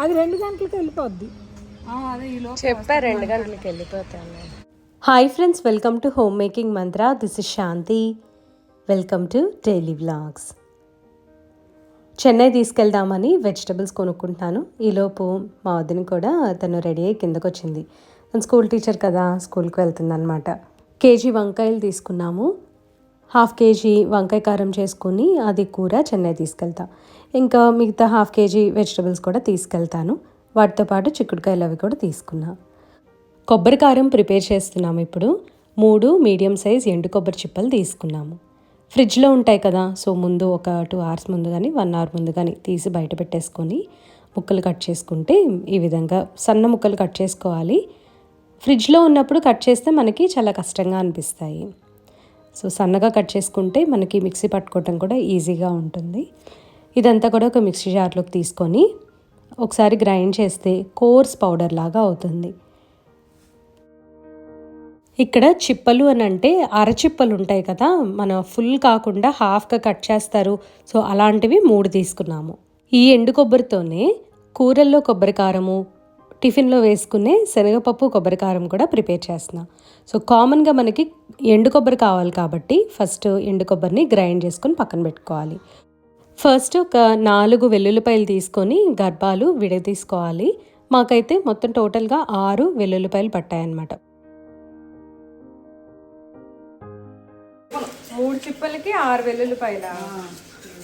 అది రెండు గంటలకు వెళ్ళిపోద్ది. అదే ఈ లోపు చెప్పా రెండు గంటలకు వెళ్ళిపోతాను hi friends welcome to home making Mantra this is Shanti welcome to daily vlogs Chennai తీసుకెళ్దామని vegetables కొనుక్కుంటున్నాను. ఈలోపు మా వదిన కూడా తను రెడీ అయ్యి కిందకు వచ్చింది. తను స్కూల్ టీచర్ కదా స్కూల్కి వెళ్తుంది అనమాట కేజీ వంకాయలు తీసుకున్నాము. హాఫ్ కేజీ వంకాయ కారం చేసుకుని అది కూర చెన్నై తీసుకెళ్తా. ఇంకా మిగతా హాఫ్ కేజీ వెజిటబుల్స్ కూడా తీసుకెళ్తాను. వాటితో పాటు చిక్కుడుకాయలు అవి కూడా తీసుకున్నా. కొబ్బరి కారం ప్రిపేర్ చేస్తున్నాము ఇప్పుడు. మూడు మీడియం సైజ్ ఎండు కొబ్బరి చిప్పలు తీసుకున్నాము. ఫ్రిడ్జ్లో ఉంటాయి కదా సో ముందు ఒక టూ అవర్స్ ముందు కానీ వన్ అవర్ ముందు కానీ తీసి బయట పెట్టేసుకొని ముక్కలు కట్ చేసుకుంటే ఈ విధంగా సన్న ముక్కలు కట్ చేసుకోవాలి. ఫ్రిడ్జ్లో ఉన్నప్పుడు కట్ చేస్తే మనకి చాలా కష్టంగా అనిపిస్తాయి. సో సన్నగా కట్ చేసుకుంటే మనకి మిక్సీ పట్టుకోవటం కూడా ఈజీగా ఉంటుంది. ఇదంతా కూడా ఒక మిక్సీ జార్లోకి తీసుకొని ఒకసారి గ్రైండ్ చేస్తే కోర్స్ పౌడర్ లాగా అవుతుంది. ఇక్కడ చిప్పలు అని అంటే అరచిప్పలు ఉంటాయి కదా మన ఫుల్ కాకుండా హాఫ్గా కట్ చేస్తారు. సో అలాంటివి మూడు తీసుకున్నాము. ఈ ఎండు కొబ్బరితోనే కూరల్లో కొబ్బరి కారము టిఫిన్లో వేసుకునే శనగపప్పు కొబ్బరి కారం కూడా ప్రిపేర్ చేస్తున్నా. సో కామన్గా మనకి ఎండు కొబ్బరి కావాలి కాబట్టి ఫస్ట్ ఎండు కొబ్బరిని గ్రైండ్ చేసుకొని పక్కన పెట్టుకోవాలి. ఫస్ట్ ఒక నాలుగు వెల్లుల్లిపాయలు తీసుకొని గర్భాలు విడదీసుకోవాలి. మాకైతే మొత్తం టోటల్గా ఆరు వెల్లుల్లిపాయలు పట్టాయన్నమాట. మూడు చిప్పలకి ఆరు వెల్లుల్లిపాయల?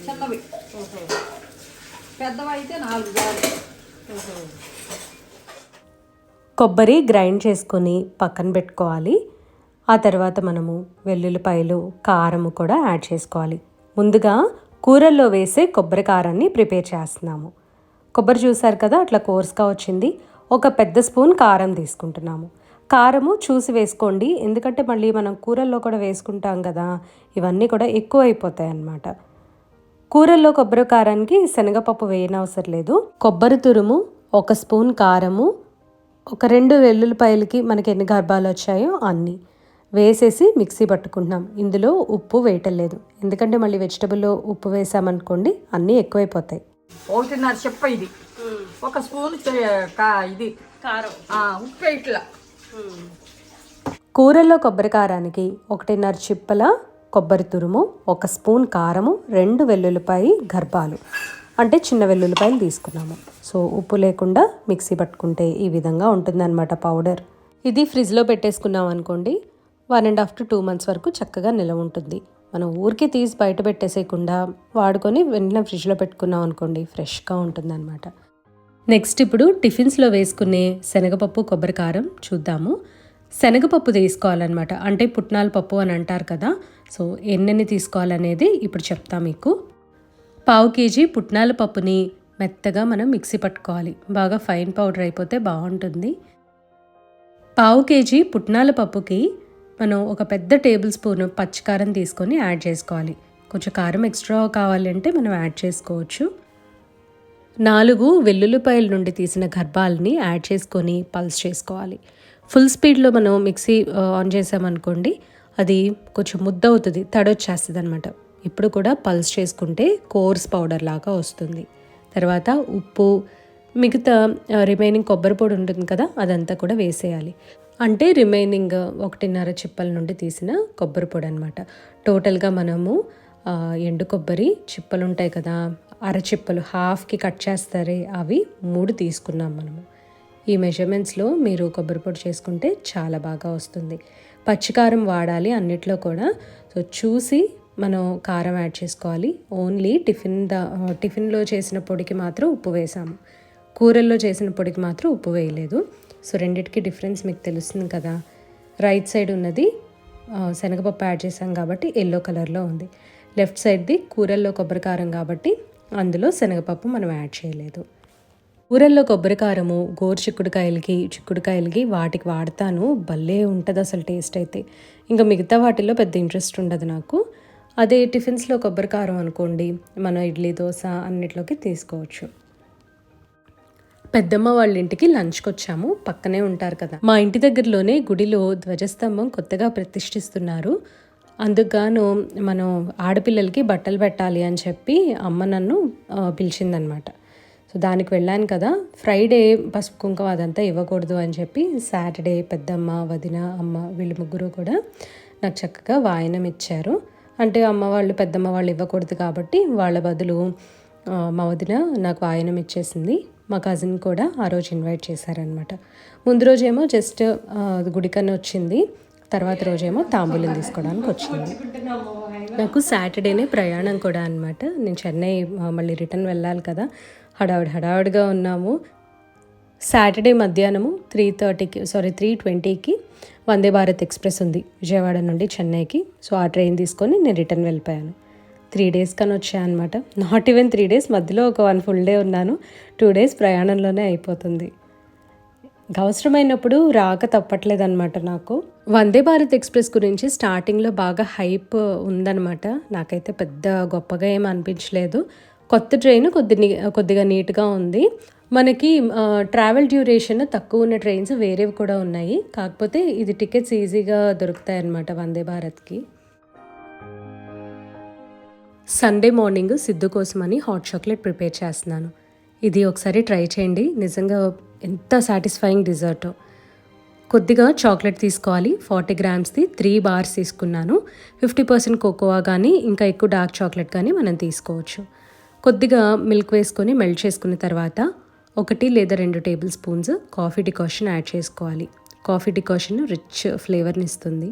చిన్నవి పెద్దవి అయితే నాలుగు. కొబ్బరి గ్రైండ్ చేసుకొని పక్కన పెట్టుకోవాలి. ఆ తర్వాత మనము వెల్లుల్లిపాయలు కారము కూడా యాడ్ చేసుకోవాలి. ముందుగా కూరల్లో వేసే కొబ్బరి కారాన్ని ప్రిపేర్ చేస్తున్నాము. కొబ్బరి చూసారు కదా అట్లా కోర్స్గా వచ్చింది. ఒక పెద్ద స్పూన్ కారం తీసుకుంటున్నాము. కారము చూసి వేసుకోండి. ఎందుకంటే మళ్ళీ మనం కూరల్లో కూడా వేసుకుంటాం కదా ఇవన్నీ కూడా ఎక్కువ అయిపోతాయి అన్నమాట. కూరల్లో కొబ్బరి కారానికి శనగపప్పు వేయనవసరం లేదు. కొబ్బరి తురుము ఒక స్పూన్ కారము ఒక రెండు వెల్లుల్లిపాయలకి మనకి ఎన్ని గర్భాలు వచ్చాయో అన్ని. వేసేసి మిక్సీ పట్టుకుంటున్నాం. ఇందులో ఉప్పు వేయటం లేదు ఎందుకంటే మళ్ళీ వెజిటబుల్లో ఉప్పు వేసామనుకోండి అన్నీ ఎక్కువైపోతాయి. ఒకటిన్నర చెప్ప ఇది. ఒక స్పూన్ ఇది. కారం. ఆ, ఉప్పు ఇట్లా. కూరల్లో కొబ్బరి కారానికి ఒకటిన్నర చిప్పల కొబ్బరి తురుము ఒక స్పూన్ కారము రెండు వెల్లుల్లిపాయ గర్భాలు. అంటే చిన్న వెల్లుల్లిపాయలు తీసుకున్నాము. సో ఉప్పు లేకుండా మిక్సీ పట్టుకుంటే ఈ విధంగా ఉంటుందన్నమాట పౌడర్. ఇది ఫ్రిడ్జ్లో పెట్టేసుకున్నాం అనుకోండి one and half to two months వరకు చక్కగా నిలవ ఉంటుంది. మనం ఊరికి తీసి బయట పెట్టేసేయకుండా వాడుకొని వెంటనే ఫ్రిడ్జ్లో పెట్టుకున్నాం అనుకోండి ఫ్రెష్గా ఉంటుందన్నమాట. నెక్స్ట్ ఇప్పుడు టిఫిన్స్లో వేసుకునే శనగపప్పు కొబ్బరి కారం చూద్దాము. శనగపప్పు తీసుకోవాలన్నమాట. అంటే పుట్నాల పప్పు అని అంటారు కదా సో ఎన్నెన్ని తీసుకోవాలనేది ఇప్పుడు చెప్తా మీకు. పావు కేజీ పుట్నాల పప్పుని మెత్తగా మనం మిక్సీ పట్టుకోవాలి. బాగా ఫైన్ పౌడర్ అయిపోతే బాగుంటుంది. పావు కేజీ పుట్నాల పప్పుకి మనం ఒక పెద్ద టేబుల్ స్పూన్ పచ్చికారం తీసుకొని యాడ్ చేసుకోవాలి. కొంచెం కారం ఎక్స్ట్రా కావాలంటే మనం యాడ్ చేసుకోవచ్చు. నాలుగు వెల్లుల్లిపాయల నుండి తీసిన గర్భాలని యాడ్ చేసుకొని పల్స్ చేసుకోవాలి. ఫుల్ స్పీడ్లో మనం మిక్సీ ఆన్ చేసామనుకోండి అది కొంచెం ముద్ద అవుతుంది తడొచ్చేస్తుంది అనమాట ఇప్పుడు కూడా పల్స్ చేసుకుంటే కోర్స్ పౌడర్ లాగా వస్తుంది. తర్వాత ఉప్పు మిగతా రిమైనింగ్ కొబ్బరి పొడి ఉంటుంది కదా అదంతా కూడా వేసేయాలి. అంటే రిమైనింగ్ ఒకటిన్నర చిప్పల నుండి తీసిన కొబ్బరి పొడి అనమాట టోటల్గా మనము ఎండు కొబ్బరి చిప్పలు ఉంటాయి కదా అరచిప్పలు హాఫ్కి కట్ చేస్తారే అవి మూడు తీసుకున్నాం మనము. ఈ మెజర్మెంట్స్లో మీరు కొబ్బరి పొడి చేసుకుంటే చాలా బాగా వస్తుంది. పచ్చికారం వాడాలి అన్నిట్లో కూడా. సో చూసి మనం కారం యాడ్ చేసుకోవాలి. ఓన్లీ టిఫిన్ ద టిఫిన్లో చేసిన పొడికి మాత్రం ఉప్పు వేసాము. కూరల్లో చేసిన పొడికి మాత్రం ఉప్పు వేయలేదు. సో రెండిటికి డిఫరెన్స్ మీకు తెలుస్తుంది కదా. రైట్ సైడ్ ఉన్నది శనగపప్పు యాడ్ చేసాం కాబట్టి ఎల్లో కలర్లో ఉంది. లెఫ్ట్ సైడ్ది కూరల్లో కొబ్బరి కారం కాబట్టి అందులో శనగపప్పు మనం యాడ్ చేయలేదు. కూరల్లో కొబ్బరి కారము గోరు చిక్కుడుకాయలకి చిక్కుడుకాయలకి వాటికి వాడతాను. భలే ఉంటుంది అసలు టేస్ట్ అయితే. ఇంకా మిగతా వాటిల్లో పెద్ద ఇంట్రెస్ట్ ఉండదు నాకు. అదే టిఫిన్స్లో కొబ్బరికారం అనుకోండి మనం ఇడ్లీ దోశ అన్నిట్లోకి తీసుకోవచ్చు. పెద్దమ్మ వాళ్ళ ఇంటికి లంచ్కి వచ్చాము. పక్కనే ఉంటారు కదా. మా ఇంటి దగ్గరలోనే గుడిలో ధ్వజస్తంభం కొత్తగా ప్రతిష్ఠిస్తున్నారు. అందుకుగాను మనం ఆడపిల్లలకి బట్టలు పెట్టాలి అని చెప్పి అమ్మ నన్ను పిలిచిందనమాట. సో దానికి వెళ్ళాను కదా. ఫ్రైడే పసుపు కుంకుమ అదంతా ఇవ్వకూడదు అని చెప్పి సాటర్డే పెద్దమ్మ వదిన అమ్మ వీళ్ళు ముగ్గురు కూడా నాకు చక్కగా వాయనం ఇచ్చారు. అంటే అమ్మ వాళ్ళు పెద్దమ్మ వాళ్ళు ఇవ్వకూడదు కాబట్టి వాళ్ళ బదులు మా వదిన నాకు వాయనం ఇచ్చేసింది. మా కజిన్ కూడా ఆ రోజు ఇన్వైట్ చేశారనమాట ముందు రోజేమో జస్ట్ గుడికన్నా వచ్చింది. తర్వాత రోజేమో తాంబూలం తీసుకోవడానికి వచ్చింది. నాకు సాటర్డేనే ప్రయాణం కూడా అనమాట నేను చెన్నై మళ్ళీ రిటర్న్ వెళ్ళాలి కదా. హడావిడి హడావిడిగా ఉన్నాము. సాటర్డే మధ్యాహ్నము త్రీ థర్టీకి సారీ త్రీ ట్వంటీకి వందే భారత్ ఎక్స్ప్రెస్ ఉంది. విజయవాడ నుండి చెన్నైకి. సో ఆ ట్రైన్ తీసుకొని నేను రిటర్న్ వెళ్ళిపోయాను. త్రీ డేస్ కానీ వచ్చాయన్నమాట నాట్ ఈవెన్ త్రీ డేస్ మధ్యలో ఒక వన్ ఫుల్ డే ఉన్నాను. టూ డేస్ ప్రయాణంలోనే అయిపోతుంది. అవసరమైనప్పుడు రాక తప్పట్లేదన్నమాట నాకు. వందే భారత్ ఎక్స్ప్రెస్ గురించి స్టార్టింగ్లో బాగా హైప్ ఉందన్నమాట. నాకైతే పెద్ద గొప్పగా ఏం అనిపించలేదు. కొత్త ట్రైన్ కొద్ది నీ- కొద్దిగా నీట్గా ఉంది. మనకి ట్రావెల్ డ్యూరేషన్ తక్కువ ఉన్న ట్రైన్స్ వేరేవి కూడా ఉన్నాయి. కాకపోతే ఇది టికెట్స్ ఈజీగా దొరుకుతాయి అన్నమాట వందే భారత్కి. సండే మార్నింగ్ సిద్ధు కోసమని హాట్ చాక్లెట్ ప్రిపేర్ చేస్తున్నాను. ఇది ఒకసారి ట్రై చేయండి. నిజంగా ఎంత సాటిస్ఫైయింగ్ డిజర్టో కొద్దిగా చాక్లెట్ తీసుకోవాలి. ఫార్టీ గ్రామ్స్ది త్రీ బార్స్ తీసుకున్నాను. ఫిఫ్టీ పర్సెంట్ కోకోవా కానీ ఇంకా ఎక్కువ డార్క్ చాక్లెట్ కానీ మనం తీసుకోవచ్చు. కొద్దిగా మిల్క్ వేసుకొని మెల్ట్ చేసుకున్న తర్వాత ఒకటి లేదా రెండు table spoons coffee decoction add చేసుకోవాలి. కాఫీ డికాషన్ రిచ్ ఫ్లేవర్ని ఇస్తుంది.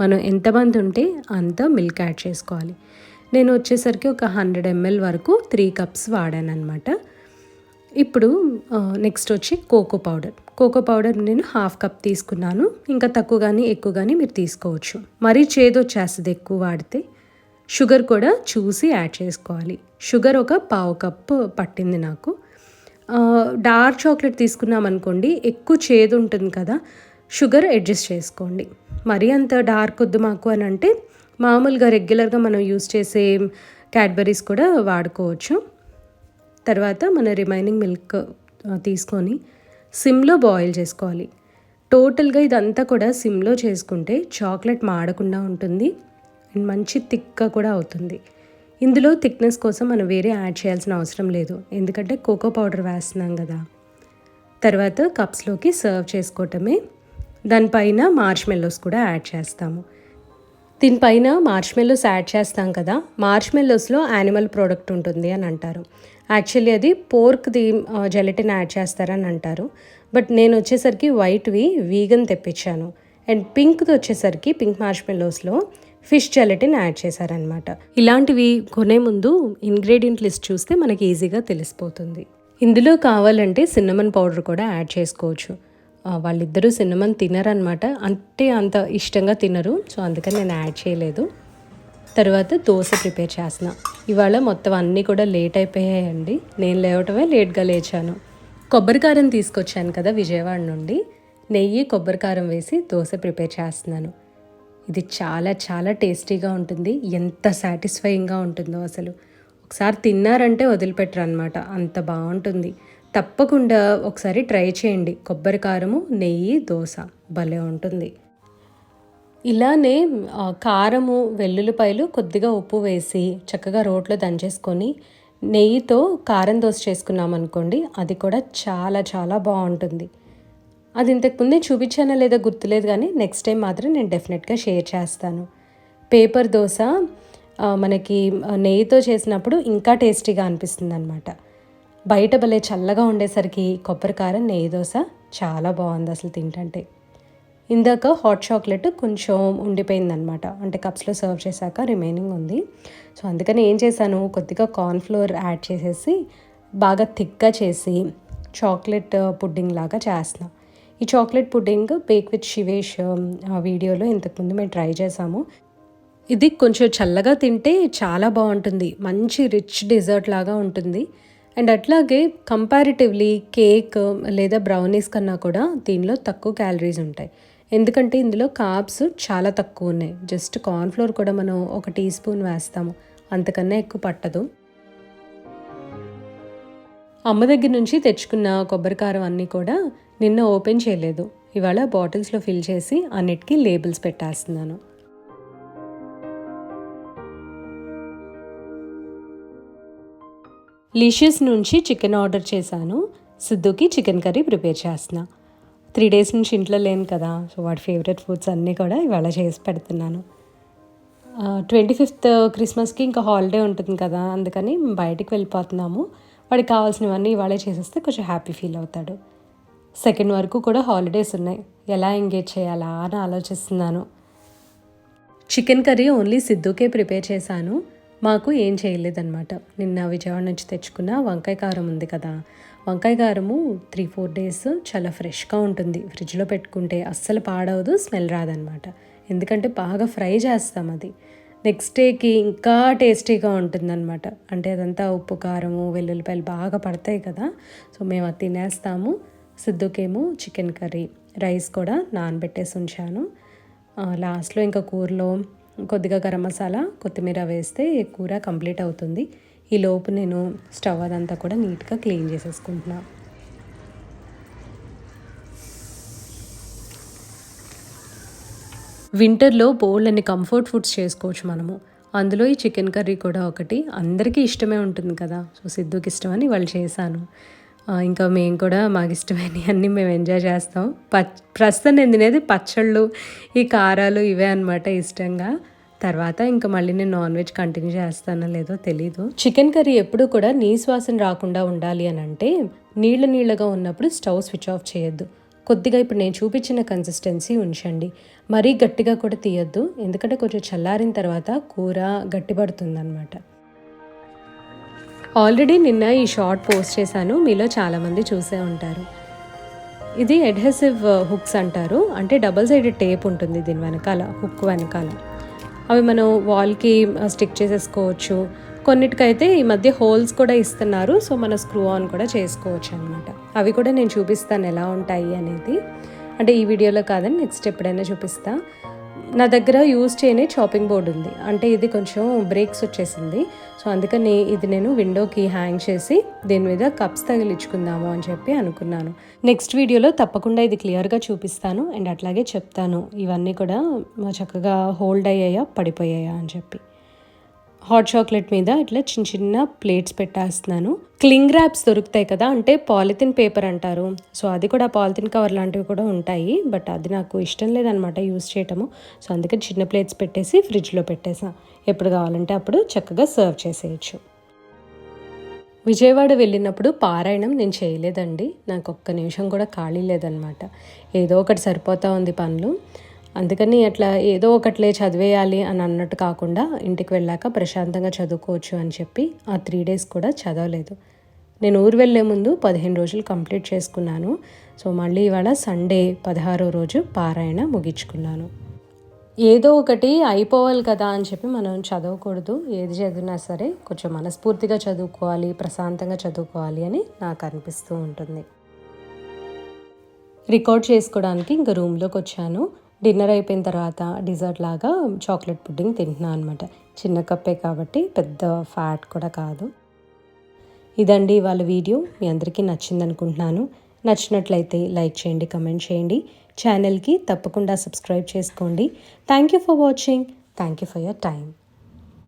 మనం ఎంతమంది ఉంటే అంత మిల్క్ యాడ్ చేసుకోవాలి. నేను వచ్చేసరికి ఒక హండ్రెడ్ ఎంఎల్ వరకు త్రీ కప్స్ వాడాను అనమాట ఇప్పుడు నెక్స్ట్ వచ్చి కోకో పౌడర్. కోకో పౌడర్ నేను హాఫ్ కప్ తీసుకున్నాను. ఇంకా తక్కువ కానీ ఎక్కువ కానీ మీరు తీసుకోవచ్చు. మరీ చేదు వచ్చేస్తుంది ఎక్కువ వాడితే. షుగర్ కూడా చూసి యాడ్ చేసుకోవాలి. షుగర్ ఒక పావు కప్ పట్టింది నాకు. డార్క్ చాక్లెట్ తీసుకున్నాం అనుకోండి ఎక్కువ చేదు ఉంటుంది కదా షుగర్ అడ్జస్ట్ చేసుకోండి. మరీ అంత డార్క్ వద్దు మాకు అని అంటే మామూలుగా రెగ్యులర్గా మనం యూస్ చేసే క్యాడ్బరీస్ కూడా వాడుకోవచ్చు. తర్వాత మన రిమైనింగ్ మిల్క్ తీసుకొని సిమ్లో బాయిల్ చేసుకోవాలి. టోటల్గా ఇదంతా కూడా సిమ్లో చేసుకుంటే చాక్లెట్ మాడకుండా ఉంటుంది. అండ్ మంచి థిక్గా కూడా అవుతుంది. ఇందులో థిక్నెస్ కోసం మనం వేరే యాడ్ చేయాల్సిన అవసరం లేదు. ఎందుకంటే కోకో పౌడర్ వేస్తున్నాం కదా. తర్వాత కప్స్లోకి సర్వ్ చేసుకోవటమే. దానిపైన మార్చ్ మెల్లోస్ కూడా యాడ్ చేస్తాము. దీనిపైన మార్ష్మెల్లోస్ యాడ్ చేస్తాం కదా. మార్ష్మెల్లోస్లో యానిమల్ ప్రోడక్ట్ ఉంటుంది అని అంటారు. యాక్చువల్లీ అది పోర్క్ది జెలటిన్ యాడ్ చేస్తారని అంటారు. బట్ నేను వచ్చేసరికి వైట్వి వీగన్ తెప్పించాను. అండ్ పింక్ది వచ్చేసరికి పింక్ మార్ష్మెల్లోస్లో ఫిష్ జెలటిన్ యాడ్ చేశారనమాట ఇలాంటివి కొనే ముందు ఇంగ్రీడియంట్ లిస్ట్ చూస్తే మనకి ఈజీగా తెలిసిపోతుంది. ఇందులో కావాలంటే సిన్నమన్ పౌడర్ కూడా యాడ్ చేసుకోవచ్చు. వాళ్ళిద్దరూ సిన్నమన్ తినరనమాట అంటే అంత ఇష్టంగా తినరు సో అందుకని నేను యాడ్ చేయలేదు. తర్వాత దోశ ప్రిపేర్ చేసిన ఇవాళ మొత్తం అన్నీ కూడా లేట్ అయిపోయాయండి. నేను లేవటమే లేట్గా లేచాను. కొబ్బరికారం తీసుకొచ్చాను కదా విజయవాడ నుండి. నెయ్యి కొబ్బరికారం వేసి దోశ ప్రిపేర్ చేస్తున్నాను. ఇది చాలా చాలా టేస్టీగా ఉంటుంది. ఎంత సాటిస్ఫైయింగ్గా ఉంటుందో అసలు. ఒకసారి తిన్నారంటే వదిలిపెట్టరు అనమాట అంత బాగుంటుంది. తప్పకుండా ఒకసారి ట్రై చేయండి. కొబ్బరి కారము నెయ్యి దోశ. భలే ఉంటుంది. ఇలానే కారము వెల్లుల్లిపాయలు కొద్దిగా ఉప్పు వేసి చక్కగా రోట్లో దంచేసుకొని నెయ్యితో కారం దోశ చేసుకున్నాం అనుకోండి అది కూడా చాలా చాలా బాగుంటుంది. అది ఇంతకుముందే చూపించానా లేదా గుర్తులేదు కానీ నెక్స్ట్ టైం మాత్రం నేను డెఫినెట్గా షేర్ చేస్తాను. పేపర్ దోశ మనకి నెయ్యితో చేసినప్పుడు ఇంకా టేస్టీగా అనిపిస్తుంది అనమాట బయట భలే చల్లగా ఉండేసరికి కొబ్బరి కారం నెయ్యి దోశ చాలా బాగుంది అసలు తింటంటే. ఇందాక హాట్ చాక్లెట్ కొంచెం ఉండిపోయిందనమాట అంటే కప్స్లో సర్వ్ చేశాక రిమైనింగ్ ఉంది. సో అందుకని ఏం చేశాను? కొద్దిగా కార్న్ఫ్లోర్ యాడ్ చేసేసి బాగా థిక్గా చేసి చాక్లెట్ పుడ్డింగ్ uh, లాగా చేస్తున్నాను ఈ chocolate pudding bake with Shivesh వీడియోలో ఇంతకుముందు మేము ట్రై చేసాము. ఇది కొంచెం చల్లగా తింటే చాలా బాగుంటుంది. మంచి రిచ్ డెజర్ట్ లాగా ఉంటుంది. అండ్ అట్లాగే కంపారిటివ్లీ కేక్ లేదా బ్రౌనీస్ కన్నా కూడా దీనిలో తక్కువ క్యాలరీస్ ఉంటాయి. ఎందుకంటే ఇందులో కార్బ్స్ చాలా తక్కువ ఉన్నాయి. జస్ట్ కార్న్ఫ్లోర్ కూడా మనం ఒక టీ స్పూన్ వేస్తాము. అంతకన్నా ఎక్కువ పట్టదు. అమ్మ దగ్గర నుంచి తెచ్చుకున్న కొబ్బరికారం అన్నీ కూడా నిన్న ఓపెన్ చేయలేదు. ఇవాళ బాటిల్స్లో ఫిల్ చేసి అన్నిటికీ లేబుల్స్ పెట్టేస్తున్నాను. లీషియస్ నుంచి చికెన్ ఆర్డర్ చేశాను. సిద్ధుకి చికెన్ కర్రీ ప్రిపేర్ చేస్తున్నా. త్రీ డేస్ నుంచి ఇంట్లో లేను కదా సో వాడి ఫేవరెట్ ఫుడ్స్ అన్నీ కూడా ఇవాళ చేసి పెడుతున్నాను. ట్వంటీ ఫిఫ్త్ క్రిస్మస్కి ఇంకా హాలిడే ఉంటుంది కదా అందుకని బయటికి వెళ్ళిపోతున్నాము. వాడికి కావాల్సినవన్నీ ఇవాళే చేసేస్తే కొంచెం హ్యాపీ ఫీల్ అవుతాడు. సెకండ్ వరకు కూడా హాలిడేస్ ఉన్నాయి. ఎలా ఎంగేజ్ చేయాలా అని ఆలోచిస్తున్నాను. చికెన్ కర్రీ ఓన్లీ సిద్ధుకే ప్రిపేర్ చేశాను. మాకు ఏం చేయలేదన్నమాట. నిన్న విజయవాడ నుంచి తెచ్చుకున్న వంకాయ కారం ఉంది కదా. వంకాయ కారము త్రీ ఫోర్ డేస్ చాలా ఫ్రెష్గా ఉంటుంది. ఫ్రిడ్జ్లో పెట్టుకుంటే అస్సలు పాడవదు స్మెల్ రాదనమాట ఎందుకంటే బాగా ఫ్రై చేస్తాం అది. నెక్స్ట్ డేకి ఇంకా టేస్టీగా ఉంటుందన్నమాట. అంటే అదంతా ఉప్పు కారము వెల్లుల్లిపాయలు బాగా పడతాయి కదా. సో మేము అది తినేస్తాము. సిద్ధుకేమో చికెన్ కర్రీ రైస్ కూడా నానబెట్టేసి ఉంచాను. లాస్ట్లో ఇంకా కూరలో కొద్దిగా గరం మసాలా కొత్తిమీర వేస్తే కూర కంప్లీట్ అవుతుంది. ఈ లోపు నేను స్టవ్ అదంతా కూడా నీట్గా క్లీన్ చేసేసుకుంటున్నా. వింటర్లో బోల్డ్ అని కంఫర్ట్ ఫుడ్స్ చేసుకోవచ్చు మనము. అందులో ఈ చికెన్ కర్రీ కూడా ఒకటి అందరికీ ఇష్టమే ఉంటుంది కదా. సో సిద్ధుకి ఇష్టమని వాళ్ళు చేశాను. ఇంకా మేము కూడా మాకు ఇష్టమైన అన్నీ మేము ఎంజాయ్ చేస్తాం. పచ్ ప్రస్తుతం నేను తినేది పచ్చళ్ళు ఈ కారాలు ఇవే అనమాట ఇష్టంగా. తర్వాత ఇంకా మళ్ళీ నేను నాన్ వెజ్ కంటిన్యూ చేస్తానో లేదో తెలీదు. చికెన్ కర్రీ ఎప్పుడు కూడా నీ శ్వాసన రాకుండా ఉండాలి అని అంటే నీళ్ళ నీళ్ళగా ఉన్నప్పుడు స్టవ్ స్విచ్ ఆఫ్ చేయొద్దు. కొద్దిగా ఇప్పుడు నేను చూపించిన కన్సిస్టెన్సీ ఉంచండి. మరీ గట్టిగా కూడా తీయొద్దు. ఎందుకంటే కొంచెం చల్లారిన తర్వాత కూర గట్టిపడుతుందన్నమాట. ఆల్రెడీ నిన్న ఈ షార్ట్ పోస్ట్ చేశాను. మీలో చాలామంది చూసే ఉంటారు. ఇది అడ్హెసివ్ uh, హుక్స్ అంటారు. అంటే డబల్ సైడెడ్ టేప్ ఉంటుంది దీని వెనకాల హుక్ వెనకాల. అవి మనం వాల్కి uh, స్టిక్ చేసేసుకోవచ్చు. కొన్నిటికైతే ఈ మధ్య హోల్స్ కూడా ఇస్తున్నారు. సో మన స్క్రూ ఆన్ కూడా చేసుకోవచ్చు అనమాట అవి కూడా నేను చూపిస్తాను ఎలా ఉంటాయి అనేది. అంటే ఈ వీడియోలో కాదని నెక్స్ట్ ఎప్పుడైనా చూపిస్తాను నా దగ్గర యూజ్ చేయని చాపింగ్ బోర్డు ఉంది. అంటే ఇది కొంచెం బ్రేక్స్ వచ్చేసింది. సో అందుకని ఇది నేను విండోకి హ్యాంగ్ చేసి దీని మీద కప్స్ తగిలించుకుందాము అని చెప్పి అనుకున్నాను. నెక్స్ట్ వీడియోలో తప్పకుండా ఇది క్లియర్గా చూపిస్తాను. అండ్ అట్లాగే చెప్తాను. ఇవన్నీ కూడా చక్కగా హోల్డ్ అయ్యాయా పడిపోయాయా అని చెప్పి. హాట్ చాక్లెట్ మీద ఇట్లా చిన్న చిన్న ప్లేట్స్ పెట్టేస్తున్నాను. క్లింగ్ ర్యాప్స్ దొరుకుతాయి కదా అంటే పాలిథిన్ పేపర్ అంటారు. సో అది కూడా పాలిథిన్ కవర్ లాంటివి కూడా ఉంటాయి. బట్ అది నాకు ఇష్టం లేదనమాట యూస్ చేయటము. సో అందుకని చిన్న ప్లేట్స్ పెట్టేసి ఫ్రిడ్జ్లో పెట్టేసా. ఎప్పుడు కావాలంటే అప్పుడు చక్కగా సర్వ్ చేసేయచ్చు. విజయవాడ వెళ్ళినప్పుడు పారాయణం నేను చేయలేదండి. నాకు ఒక్క నిమిషం కూడా ఖాళీ లేదనమాట. ఏదో ఒకటి సరిపోతా ఉంది పనులు. అందుకని అట్లా ఏదో ఒకట్లే చదివేయాలి అని అన్నట్టు కాకుండా ఇంటికి వెళ్ళాక ప్రశాంతంగా చదువుకోవచ్చు అని చెప్పి ఆ త్రీ డేస్ కూడా చదవలేదు. నేను ఊరు వెళ్ళే ముందు పదిహేను రోజులు కంప్లీట్ చేసుకున్నాను. సో మళ్ళీ ఇవాళ సండే పదహారో రోజు పారాయణ ముగించుకున్నాను. ఏదో ఒకటి అయిపోవాలి కదా అని చెప్పి మనం చదవకూడదు. ఏది చదివినా సరే కొంచెం మనస్ఫూర్తిగా చదువుకోవాలి ప్రశాంతంగా చదువుకోవాలి అని నాకు అనిపిస్తూ ఉంటుంది. రికార్డ్ చేసుకోవడానికి ఇంకా రూమ్లోకి వచ్చాను. డిన్నర్ అయిపోయిన తర్వాత డిజర్ట్ లాగా చాక్లెట్ పుడ్డింగ్ తింటున్నాను అనమాట చిన్న కప్పే కాబట్టి పెద్ద ఫ్యాట్ కూడా కాదు. ఇదండి వాళ్ళ వీడియో. మీ అందరికీ నచ్చింది అనుకుంటున్నాను నచ్చినట్లయితే లైక్ చేయండి కమెంట్ చేయండి. ఛానల్కి తప్పకుండా సబ్స్క్రైబ్ చేసుకోండి. Thank you for watching thank you for your time